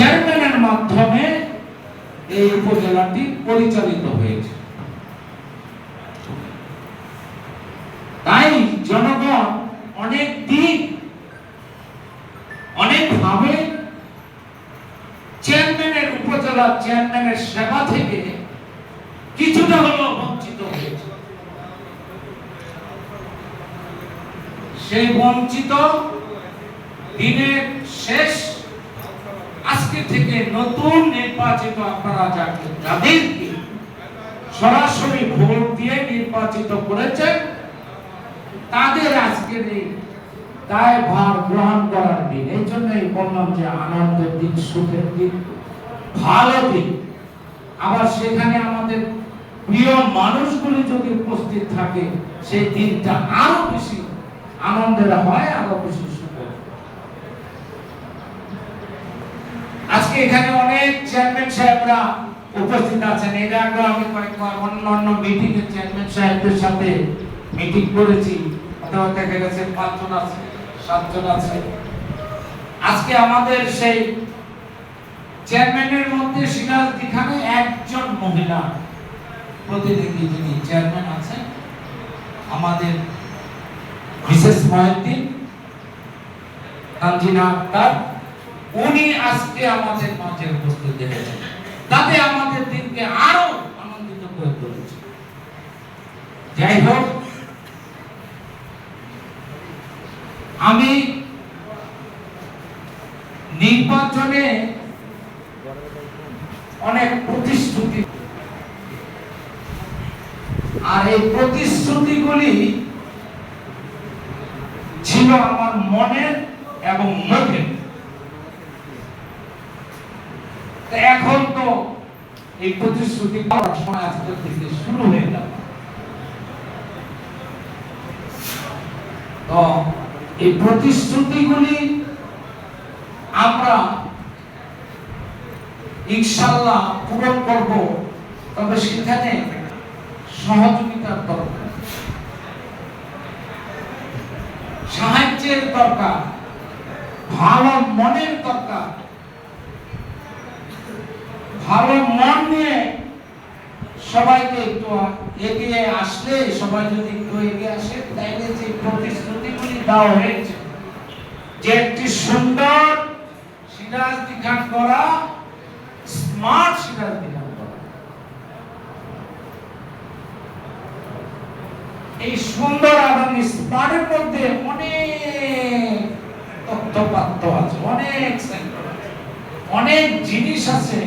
চেয়ারম্যানের মাধ্যমে এই উপজেলাটি পরিচালিত হয়েছে। তাই জনগণ অনেক দিন অনেকভাবে চেয়ারম্যানের উপজেলা চেয়ারম্যানের সেবা থেকে কিছুটা হলেও বঞ্চিত হয়েছে। সেই বঞ্চিত দিনের শেষ আজকে থেকে নতুন নির্বাচিত আপনারা যাকে যাদেরকে সরাসরি ভোট দিয়ে নির্বাচিত করেছেন, তাদের আজকের এই দায় ভার গ্রহণ করার দিন। এই জন্যই বললাম যে আনন্দের দিন, সুখের দিন, ভালো দিন। আবার সেখানে আমাদের প্রিয় মানুষগুলি যদি উপস্থিত থাকে, সেই দিনটা আরও বেশি আনন্দের হয়, আরও বেশি সুখের আজকে এখানে অনেক চেয়ারম্যান সাহেবরা উপস্থিত আছেন। এর আগে আমি কয়েকবার অন্য অন্য মিটিং এ চেয়ারম্যান সাহেবদের সাথে মিটিং করেছি। অথবা দেখা গেছে পাঁচজন আছে, সাতজন আছে। আজকে আমাদের সেই চেয়ারম্যানের মধ্যে সিরাজদি খানে একজন মহিলা প্রতিনিধি যিনি চেয়ারম্যান আছেন, আমাদের মিসেস মহিউদ্দিন, তানজিনা আক্তার উনি আজকে আমাদের মাঝে উপস্থিত হয়েছেন। তাতে আমাদের দিনকে আরও আনন্দিত করে তুলেছে। যাই হোক, আমি নির্বাচনে অনেক প্রতিশ্রুতি আর এই প্রতিশ্রুতিগুলি ছিল আমার মনের এবং মুখের তো এখন তো এই প্রতিশ্রুতি সময় আজকে থেকে শুরু হয়ে গেল। তো এই প্রতিশ্রুতিগুলি আমরা ইনশাল্লাহ পূরণ করব, তবে সেখানে সহযোগিতার দরকার। সাহায্যের দরকার, ভালো মনের দরকার। ভালো মন নিয়ে সবাইকে একটু এগিয়ে আসলে, সবাই যদি একটু এগিয়ে আসে, তাইলে যে প্রতিশ্রুতিগুলি দেওয়া হয়েছে, যে একটি সুন্দর সিরাজ দিখান করা, স্মার্ট সিরাজ দিখান করা। এই সুন্দর এবং স্মার্টের মধ্যে অনেক তথ্যপাত্র আছে, অনেক অনেক জিনিস আছে